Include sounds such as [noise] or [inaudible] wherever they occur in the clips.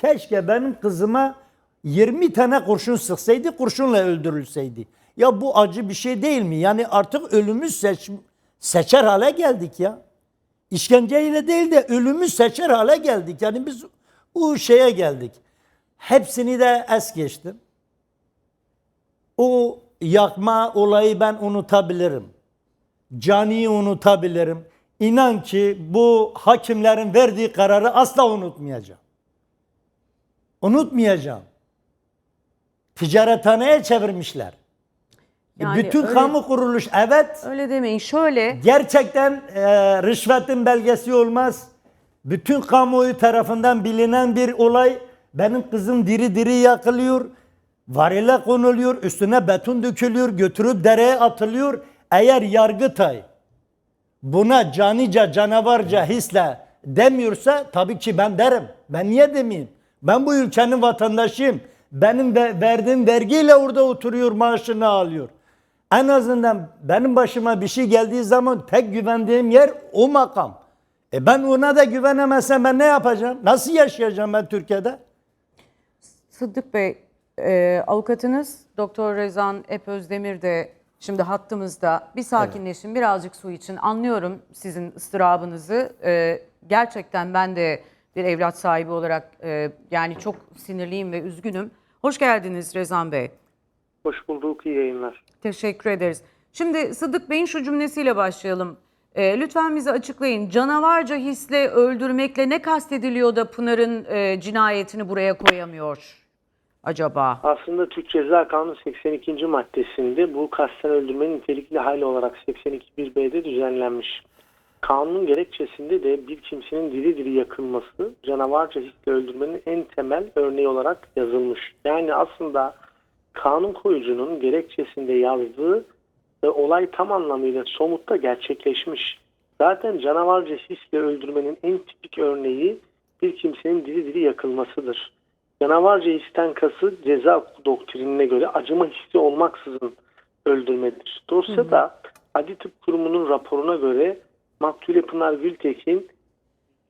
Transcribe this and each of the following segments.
Keşke benim kızıma 20 tane kurşun sıksaydı, kurşunla öldürülseydi. Ya bu acı bir şey değil mi? Yani artık ölümü seç, seçer hale geldik ya. İşkenceyle değil de ölümü seçer hale geldik. Yani biz bu şeye geldik. Hepsini de es geçtim. O yakma olayı ben unutabilirim. Cani'yi unutabilirim. İnan ki bu hakimlerin verdiği kararı asla unutmayacağım. Unutmayacağım. Ticarethaneye çevirmişler. E, Yani Bütün öyle- kamu kuruluş evet Öyle demeyin. Şöyle gerçekten e, rüşvetin belgesi olmaz. Bütün kamuoyu tarafından bilinen bir olay. Benim kızım diri diri yakılıyor. Varile konuluyor, üstüne beton dökülüyor, götürüp dereye atılıyor. Eğer Yargıtay buna canice canavarca hisle demiyorsa tabii ki ben derim. Ben niye demeyeyim? Ben bu ülkenin vatandaşıyım. Benim ve verdiğim vergiyle orada oturuyor maaşını alıyor. En azından benim başıma bir şey geldiği zaman tek güvendiğim yer o makam. E ben ona da güvenemezsem ben ne yapacağım? Nasıl yaşayacağım ben Türkiye'de? Sıddık Bey, e, avukatınız Doktor Rezan Epözdemir de şimdi hattımızda. Bir sakinleşin, birazcık su için. Anlıyorum sizin ıstırabınızı. E, gerçekten ben de bir evlat sahibi olarak e, yani çok sinirliyim ve üzgünüm. Hoş geldiniz Rezan Bey. Hoş bulduk, iyi yayınlar. Teşekkür ederiz. Şimdi Sıddık Bey'in şu cümlesiyle başlayalım. E, lütfen bize açıklayın. Canavarca hisle öldürmekle ne kastediliyor da Pınar'ın e, cinayetini buraya koyamıyor acaba? Aslında Türk Ceza Kanunu 82. maddesinde bu kasten öldürmenin nitelikli hali olarak 82.1b'de düzenlenmiş. Kanunun gerekçesinde de bir kimsenin diri diri yakılması canavarca hisle öldürmenin en temel örneği olarak yazılmış. Yani aslında kanun koyucunun gerekçesinde yazdığı ve olay tam anlamıyla somutta gerçekleşmiş. Zaten canavarca hisle öldürmenin en tipik örneği bir kimsenin diri diri yakılmasıdır. Canavarca histen kası ceza doktrinine göre acıma hissi olmaksızın öldürmedir. Dosyada Adli Tıp Kurumu'nun raporuna göre Maktule Pınar Gültekin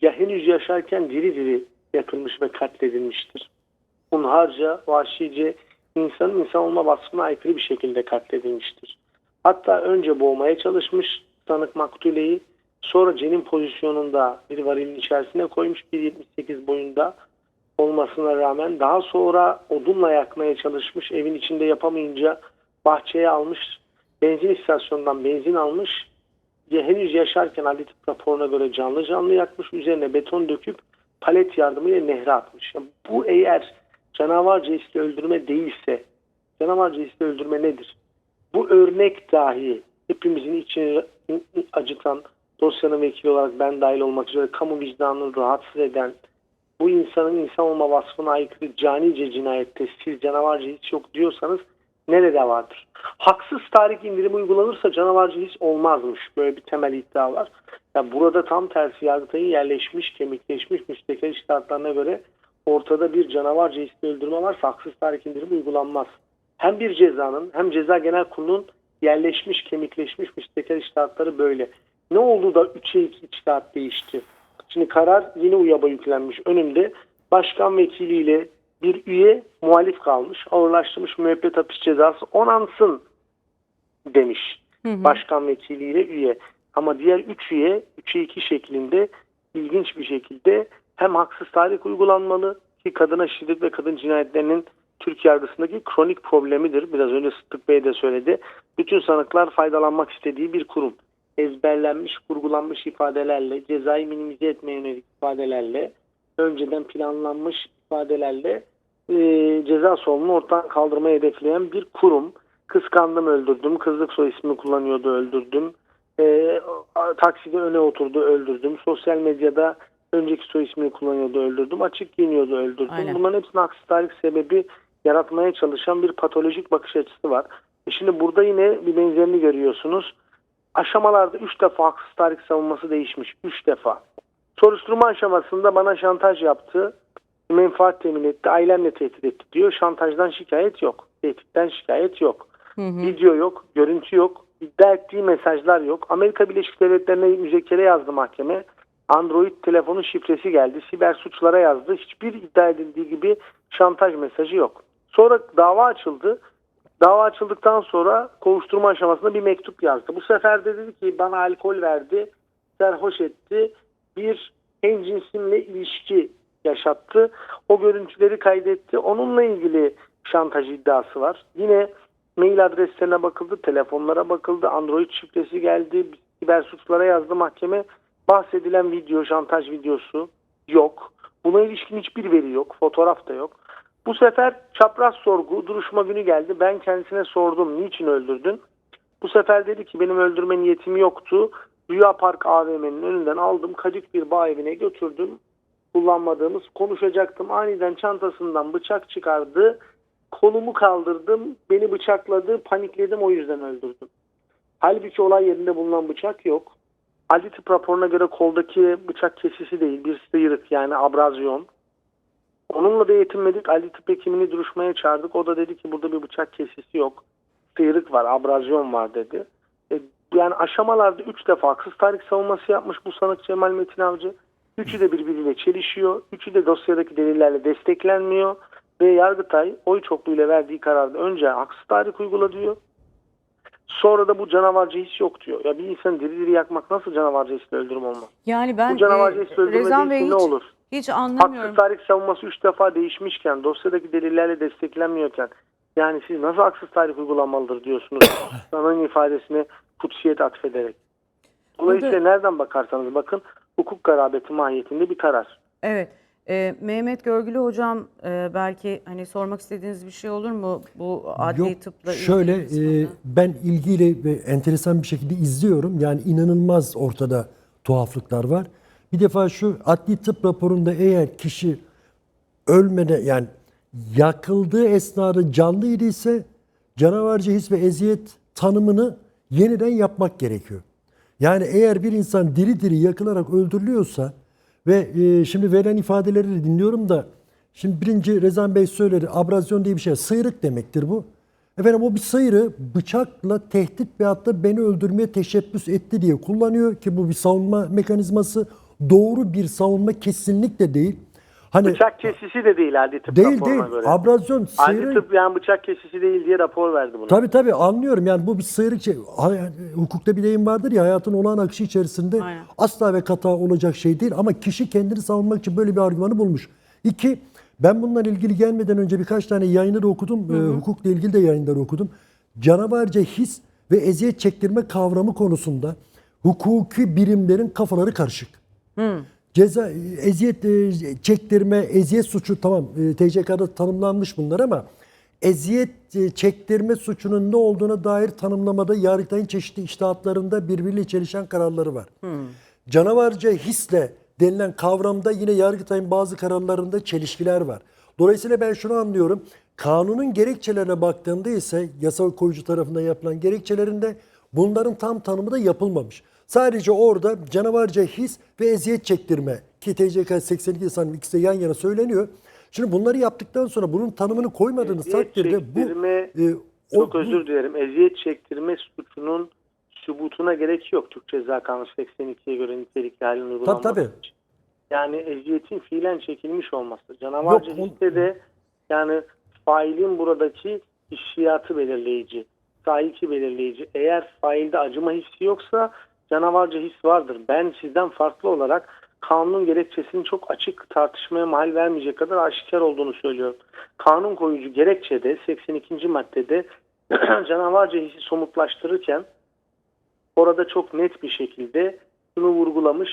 ya henüz yaşarken diri diri yakılmış ve katledilmiştir. Hunharca, vahşice insanın insan olma vasfına aykırı bir şekilde katledilmiştir. Hatta önce boğmaya çalışmış sanık Maktule'yi sonra cenin pozisyonunda bir varilin içerisine koymuş 1.78 boyunda olmasına rağmen daha sonra odunla yakmaya çalışmış evin içinde yapamayınca bahçeye almış benzin istasyonundan benzin almış henüz yaşarken adli raporuna göre canlı canlı yakmış üzerine beton döküp palet yardımıyla nehre atmış. Yani bu eğer canavarca hisli öldürme değilse canavarca hisli öldürme nedir? Bu örnek dahi hepimizin içini acıtan dosyanın vekili olarak ben dahil olmak üzere kamu vicdanını rahatsız eden bu insanın insan olma vasfına aykırı canice cinayette siz canavarca his yok diyorsanız nerede vardır? Haksız tarih indirimi uygulanırsa canavarca his olmazmış. Böyle bir temel iddia var. Ya burada tam tersi Yargıtay'ın yerleşmiş, kemikleşmiş müstakil iştahatlarına göre ortada bir canavarca hisli öldürme varsa haksız tarih indirimi uygulanmaz. Hem bir cezanın hem ceza genel kurulunun yerleşmiş, kemikleşmiş müstakil iştahatları böyle. Ne oldu da 3'e 2 iştahat değişti? Şimdi karar yine UYAB'a yüklenmiş. Önümde başkan vekiliyle bir üye muhalif kalmış. Ağırlaştırmış müebbet hapis cezası onansın demiş. Başkan vekiliyle üye. Ama diğer 3 üye 3'e 2 şeklinde ilginç bir şekilde hem haksız tarih uygulanmalı ki kadına şiddet ve kadın cinayetlerinin Türk yargısındaki kronik problemidir. Biraz önce Sıddık Bey de söyledi. Bütün sanıklar faydalanmak istediği bir kurum ezberlenmiş, kurgulanmış ifadelerle, cezayı minimize etmeye yönelik ifadelerle, önceden planlanmış ifadelerle e, ceza sorumluluğunu ortadan kaldırmayı hedefleyen bir kurum. Kıskandım öldürdüm, kızlık soy ismini kullanıyordu öldürdüm, e, takside öne oturdu öldürdüm, sosyal medyada önceki soy ismini kullanıyordu öldürdüm, açık giyiniyordu öldürdüm. Aynen. Bunların hepsinin haksız tarih sebebi yaratmaya çalışan bir patolojik bakış açısı var. E şimdi burada yine bir benzerini görüyorsunuz aşamalarda 3 defa haksız tarih savunması değişmiş. 3 defa. Soruşturma aşamasında bana şantaj yaptı. Menfaat temin etti. Ailemle tehdit etti diyor. Şantajdan şikayet yok. Tehditten şikayet yok. Video yok. Görüntü yok. iddia ettiği mesajlar yok. Amerika Birleşik Devletleri'ne müzekere yazdı mahkeme. Android telefonun şifresi geldi. Siber suçlara yazdı. Hiçbir iddia edildiği gibi şantaj mesajı yok. Sonra dava açıldı. Dava açıldıktan sonra kovuşturma aşamasında bir mektup yazdı. Bu sefer de dedi ki bana alkol verdi, serhoş etti. Bir hemcinsimle ilişki yaşattı. O görüntüleri kaydetti. Onunla ilgili şantaj iddiası var. Yine mail adreslerine bakıldı, telefonlara bakıldı, Android şifresi geldi, siber suçlara yazdı mahkeme. Bahsedilen video, şantaj videosu yok. Buna ilişkin hiçbir veri yok, fotoğraf da yok. Bu sefer çapraz sorgu, duruşma günü geldi. Ben kendisine sordum, niçin öldürdün? Bu sefer dedi ki benim öldürme niyetim yoktu. Rüya Park AVM'nin önünden aldım, Kadık bir bağ evine götürdüm. Kullanmadığımız konuşacaktım. Aniden çantasından bıçak çıkardı. Kolumu kaldırdım, beni bıçakladı, panikledim o yüzden öldürdüm. Halbuki olay yerinde bulunan bıçak yok. Adli tıp raporuna göre koldaki bıçak kesisi değil, bir sıyrık yani abrazyon. Onunla da yetinmedik. Ali tıp hekimini duruşmaya çağırdık. O da dedi ki burada bir bıçak kesisi yok. Sıyrık var, abrazyon var dedi. E, yani aşamalarda üç defa haksız tarih savunması yapmış bu sanık Cemal Metin Avcı. Üçü de birbiriyle çelişiyor. Üçü de dosyadaki delillerle desteklenmiyor. Ve Yargıtay oy çokluğuyla verdiği kararda önce haksız tarih uygula diyor. Sonra da bu canavarca his yok diyor. Ya bir insanı diri diri yakmak nasıl canavarca hisle öldürüm olmaz? Yani ben Bu canavarca hisle öldürme Bey hiç, ne olur? hiç Haksız anlamıyorum. tarih savunması 3 defa değişmişken, dosyadaki delillerle desteklenmiyorken yani siz nasıl haksız tarih uygulanmalıdır diyorsunuz [coughs] sanığın ifadesine kutsiyet atfederek. Dolayısıyla nereden bakarsanız bakın hukuk garabeti mahiyetinde bir karar. Evet. E, Mehmet Görgülü hocam e, belki hani sormak istediğiniz bir şey olur mu bu adli Yok, tıpla ilgili şöyle e, ben ilgiyle ve enteresan bir şekilde izliyorum. Yani inanılmaz ortada tuhaflıklar var. Bir defa şu adli tıp raporunda eğer kişi ölmede yani yakıldığı esnada canlı idiyse canavarca his ve eziyet tanımını yeniden yapmak gerekiyor. Yani eğer bir insan diri diri yakılarak öldürülüyorsa ve e, şimdi verilen ifadeleri de dinliyorum da şimdi birinci Rezan Bey söyledi abrazyon diye bir şey sıyrık demektir bu. Efendim o bir sıyrı bıçakla tehdit veyahut da beni öldürmeye teşebbüs etti diye kullanıyor ki bu bir savunma mekanizması. Doğru bir savunma kesinlikle değil. Hani Bıçak kesisi de değil adli tıp değil raporuna değil göre. abrazyon Adli sıyrık. tıp yani bıçak kesisi değil diye rapor verdi buna. Tabii tabii anlıyorum yani bu bir sıyrık şey. Hukukta bir deyim vardır ya hayatın olağan akışı içerisinde Aynen. asla ve kata olacak şey değil ama kişi kendini savunmak için böyle bir argümanı bulmuş. İki, ben bununla ilgili gelmeden önce birkaç tane yayını da okudum. Ee, hukukla ilgili de yayınları okudum. Canavarca his ve eziyet çektirme kavramı konusunda hukuki birimlerin kafaları karışık. Ceza eziyet e, çektirme, eziyet suçu tamam e, TCK'da tanımlanmış bunlar ama eziyet e, çektirme suçunun ne olduğuna dair tanımlamada Yargıtay'ın çeşitli iştahatlarında birbiriyle çelişen kararları var. Canavarca hisle denilen kavramda yine Yargıtay'ın bazı kararlarında çelişkiler var. Dolayısıyla ben şunu anlıyorum. Kanunun gerekçelerine baktığımda ise yasa koyucu tarafından yapılan gerekçelerinde bunların tam tanımı da yapılmamış. Sadece orada canavarca his ve eziyet çektirme ki TCK 82 sanırım ikisi de yan yana söyleniyor. Şimdi bunları yaptıktan sonra bunun tanımını koymadığınız Eziyet takdirde bu e, o- Çok özür dilerim. Eziyet çektirme suçunun sübutuna gerek yok. Türk Ceza Kanunu 82'ye göre nitelikli halin uygulanması tabii. için. Yani eziyetin fiilen çekilmiş olması. Canavarca hisse de yani failin buradaki hissiyatı belirleyici. Sahiki belirleyici. Eğer failde acıma hissi yoksa canavarca his vardır. Ben sizden farklı olarak kanunun gerekçesinin çok açık tartışmaya mahal vermeyecek kadar aşikar olduğunu söylüyorum. Kanun koyucu gerekçede 82. maddede [clears throat] canavarca hissi somutlaştırırken orada çok net bir şekilde şunu vurgulamış.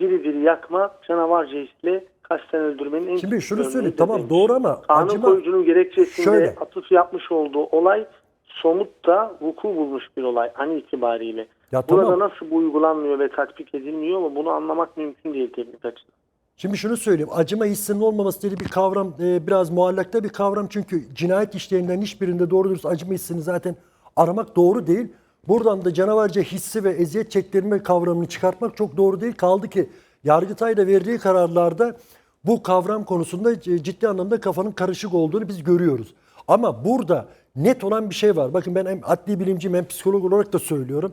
Diri diri yakma canavarca hisle kasten öldürmenin en Şimdi şunu söyle tamam demiş. doğru ama Kanun acıma koyucunun gerekçesinde Şöyle. atıf yapmış olduğu olay somut da vuku bulmuş bir olay an itibariyle. Ya Burada tamam. nasıl bu uygulanmıyor ve tatbik edilmiyor ama bunu anlamak mümkün değil teknik açıdan. Şimdi şunu söyleyeyim. Acıma hissinin olmaması dediği bir kavram e, biraz muallakta bir kavram. Çünkü cinayet işleyenlerin hiçbirinde doğru dürüst acıma hissini zaten aramak doğru değil. Buradan da canavarca hissi ve eziyet çektirme kavramını çıkartmak çok doğru değil. Kaldı ki Yargıtay'da verdiği kararlarda bu kavram konusunda e, ciddi anlamda kafanın karışık olduğunu biz görüyoruz. Ama burada net olan bir şey var. Bakın ben hem adli bilimciyim hem psikolog olarak da söylüyorum.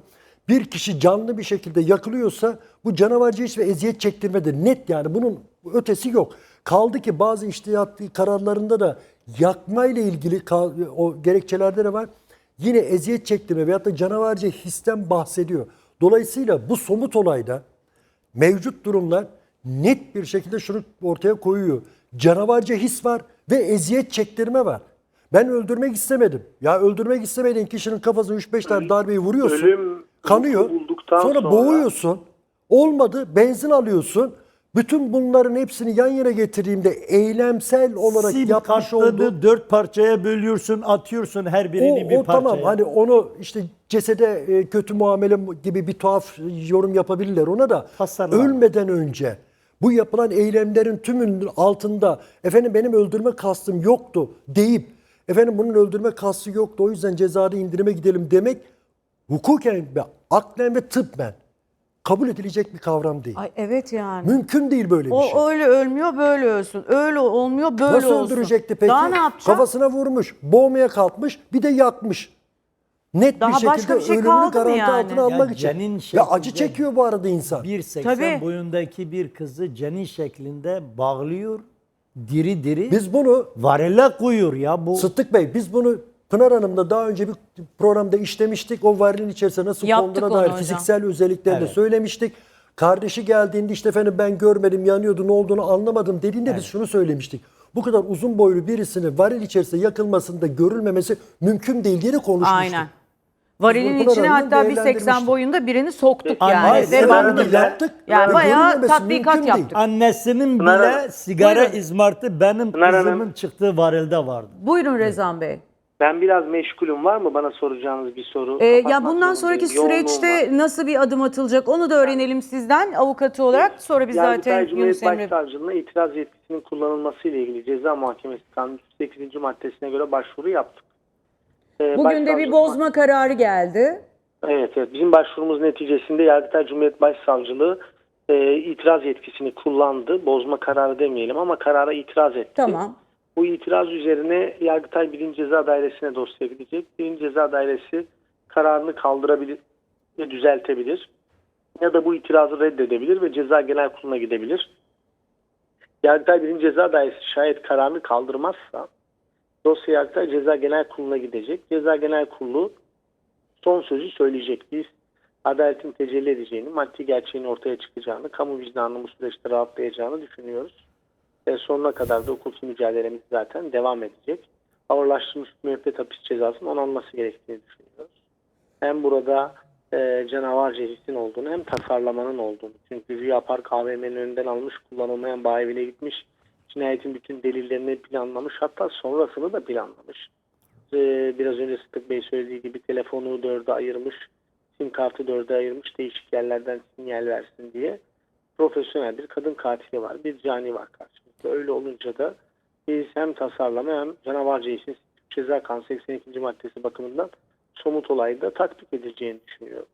Bir kişi canlı bir şekilde yakılıyorsa bu canavarca iş ve eziyet çektirmedir. Net yani bunun ötesi yok. Kaldı ki bazı iştihat kararlarında da yakma ile ilgili o gerekçelerde de var. Yine eziyet çektirme veyahut da canavarca histen bahsediyor. Dolayısıyla bu somut olayda mevcut durumlar net bir şekilde şunu ortaya koyuyor. Canavarca his var ve eziyet çektirme var. Ben öldürmek istemedim. Ya öldürmek istemediğin kişinin kafasına 3-5 tane darbeyi vuruyorsun. ölüm kanıyor. bulduktan Sonra, sonra- boğuyorsun. Olmadı benzin alıyorsun. Bütün bunların hepsini yan yana getirdiğimde eylemsel olarak Sim yapmış olduğu dört parçaya bölüyorsun, atıyorsun her birini o, bir o parçaya. tamam hani onu işte cesede e, kötü muamele gibi bir tuhaf yorum yapabilirler ona da Tasarlar. ölmeden önce bu yapılan eylemlerin tümünün altında efendim benim öldürme kastım yoktu deyip efendim bunun öldürme kastı yoktu o yüzden cezada indirime gidelim demek hukuken ve aklen ve tıbben kabul edilecek bir kavram değil. Ay evet yani. Mümkün değil böyle bir O şey. öyle ölmüyor böyle ölsün. Öyle olmuyor böyle Nasıl olsun. öldürecekti peki? Daha ne yapacak? Kafasına vurmuş, boğmaya kalkmış, bir de yakmış. Net Daha bir şekilde başka bir şey ölümünü garanti yani? altına almak Ya için. Ya acı çekiyor bu arada insan. 1.80 Tabii. boyundaki bir kızı cenin şeklinde bağlıyor, diri diri. Biz bunu varele koyuyor ya bu. Sıddık Bey biz bunu Pınar Hanım'la daha önce bir programda işlemiştik. O varilin içerisine nasıl Yaptık konduğuna onu dair hocam. fiziksel özelliklerini Evet. söylemiştik. Kardeşi geldiğinde işte efendim ben görmedim yanıyordu ne olduğunu anlamadım dediğinde biz şunu söylemiştik. Bu kadar uzun boylu birisinin varil içerisinde yakılmasında görülmemesi mümkün değil diye de konuşmuştuk. Aynen. Varilin içine Pınar hatta Hanım'la 1.80 değerlendirmiştik. boyunda birini soktuk Aynen. yani. Hayır, Ve Pınar yaptık. Yani bayağı görülmemesi tatbikat mümkün değil. yaptık. Annesinin Pınar bile Hanım. sigara Buyurun. izmartı benim Pınar kızımın Hanım. çıktığı varilde vardı. Buyurun Rezan Bey. Ben biraz meşgulüm. Var mı bana soracağınız bir soru? Ee, ya bundan sonraki. Yoğunluğum var. süreçte nasıl bir adım atılacak onu da öğrenelim sizden avukatı olarak. Sonra biz Yargıtay zaten Cumhuriyet Yunus Başsavcılığına itiraz yetkisinin kullanılması ile ilgili Ceza Mahkemesi Kanunu 8. maddesine göre başvuru yaptık. Ee, Bugün de bir bozma kararı geldi. Evet, evet. Bizim başvurumuz neticesinde Yargıtay Cumhuriyet Başsavcılığı e, itiraz yetkisini kullandı. Bozma kararı demeyelim ama karara itiraz etti. Tamam. Bu itiraz üzerine Yargıtay 1. Ceza Dairesi'ne dosya gidecek. 1. Ceza Dairesi kararını kaldırabilir ve düzeltebilir. Ya da bu itirazı reddedebilir ve Ceza Genel Kurulu'na gidebilir. Yargıtay 1. Ceza Dairesi şayet kararını kaldırmazsa dosya Yargıtay Ceza Genel Kurulu'na gidecek. Ceza Genel Kurulu son sözü söyleyecek. Biz adaletin tecelli edeceğini, maddi gerçeğin ortaya çıkacağını, kamu vicdanının bu süreçte rahatlayacağını düşünüyoruz. Ve sonuna kadar da hukuki mücadelemiz zaten devam edecek. Ağırlaştırılmış müebbet hapis cezasının onanması gerektiğini düşünüyoruz. Hem burada e, canavarca hissin olduğunu hem tasarlamanın olduğunu. Çünkü Rüya Park AVM'nin önünden almış, kullanılmayan bir evine gitmiş. Cinayetin bütün delillerini planlamış, hatta sonrasını da planlamış. E, biraz önce Sıtık Bey söylediği gibi telefonu dörde ayırmış, sim kartı dörde ayırmış, değişik yerlerden sinyal versin diye profesyonel bir kadın katili var. Bir cani var karşımızda. Öyle olunca da biz hem tasarlama hem canavarca işin ceza kanunu 82. maddesi bakımından somut olayda tatbik edileceğini düşünüyorum.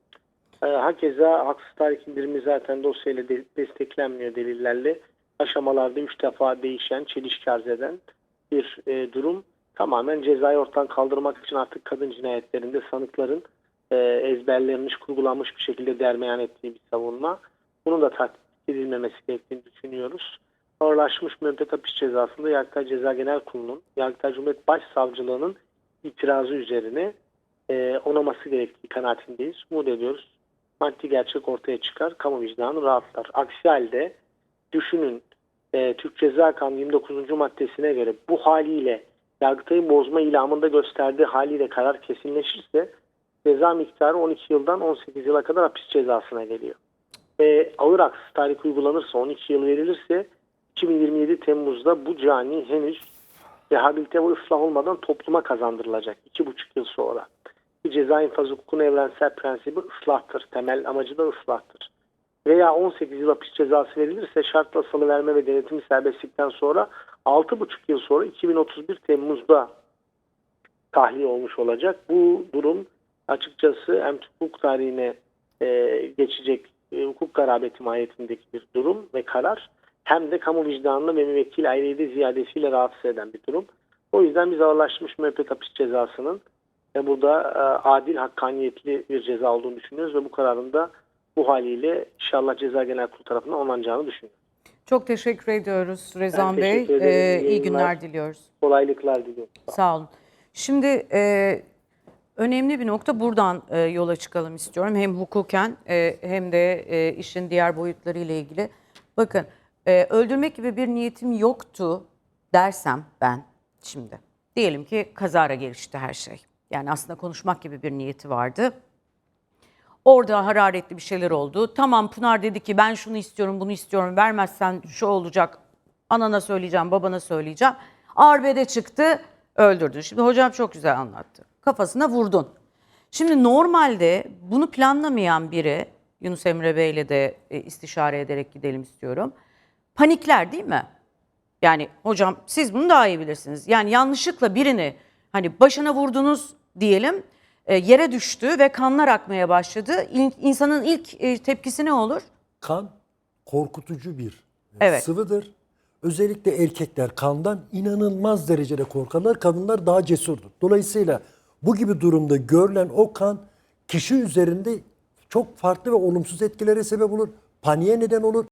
Ee, hakeza haksız tahrik indirimi zaten dosyayla de- desteklenmiyor delillerle. Aşamalarda üç defa değişen, çelişki arz eden bir e, durum. Tamamen cezayı ortadan kaldırmak için artık kadın cinayetlerinde sanıkların e, ezberlenmiş, kurgulanmış bir şekilde dermeyan ettiği bir savunma. Bunun da tatbik edilmemesi gerektiğini düşünüyoruz. Ağırlaşmış müebbet hapis cezasında Yargıtay Ceza Genel Kurulu'nun, Yargıtay Cumhuriyet Başsavcılığı'nın itirazı üzerine e, onaması gerektiği kanaatindeyiz. Umut ediyoruz. Maddi gerçek ortaya çıkar, kamu vicdanı rahatlar. Aksi halde düşünün e, Türk Ceza Kanunu 29. maddesine göre bu haliyle Yargıtay'ın bozma ilamında gösterdiği haliyle karar kesinleşirse ceza miktarı 12 yıldan 18 yıla kadar hapis cezasına geliyor. Ve ağır haksız tahrik uygulanırsa 12 yıl verilirse 2027 Temmuz'da bu cani henüz rehabilite ve ıslah olmadan topluma kazandırılacak 2,5 yıl sonra. Bir ceza infaz hukukunun evrensel prensibi ıslahtır. Temel amacı da ıslahtır. Veya 18 yıl hapis cezası verilirse şartla salıverme ve denetimi serbestlikten sonra 6,5 yıl sonra 2031 Temmuz'da tahliye olmuş olacak. Bu durum açıkçası hem hukuk tarihine e, geçecek e, hukuk garabeti mahiyetindeki bir durum ve karar hem de kamu vicdanını ve müvekkil ayrıydı ziyadesiyle rahatsız eden bir durum. O yüzden biz ağırlaşmış müebbet hapis cezasının Ve burada e, adil, hakkaniyetli bir ceza olduğunu düşünüyoruz ve bu kararın da bu haliyle inşallah Ceza Genel Kurulu tarafından onanacağını düşünüyoruz. Çok teşekkür ediyoruz Rezan Ben Bey. Ee, İyi günler diliyoruz. Kolaylıklar diliyorum. Sağ olun. Şimdi e, önemli bir nokta buradan e, yola çıkalım istiyorum. Hem hukuken e, hem de e, işin diğer boyutları ile ilgili. Bakın e, öldürmek gibi bir niyetim yoktu dersem ben şimdi. Diyelim ki kazara gelişti her şey. Yani aslında konuşmak gibi bir niyeti vardı. Orada hararetli bir şeyler oldu. Tamam Pınar dedi ki ben şunu istiyorum, bunu istiyorum. Vermezsen şu olacak. Anana söyleyeceğim, babana söyleyeceğim. Arbede çıktı, öldürdün. Şimdi hocam çok güzel anlattı. Kafasına vurdun. Şimdi normalde bunu planlamayan biri, Yunus Emre Bey'le de e, istişare ederek gidelim istiyorum. Panikler değil mi? Yani hocam siz bunu daha iyi bilirsiniz. Yani yanlışlıkla birini hani başına vurdunuz diyelim e, yere düştü ve kanlar akmaya başladı. İn- İnsanın ilk e, tepkisi ne olur? Kan korkutucu bir Evet. sıvıdır. Özellikle erkekler kandan inanılmaz derecede korkarlar. Kadınlar daha cesurdur. Dolayısıyla bu gibi durumda görülen o kan kişi üzerinde çok farklı ve olumsuz etkilere sebep olur. Paniğe neden olur.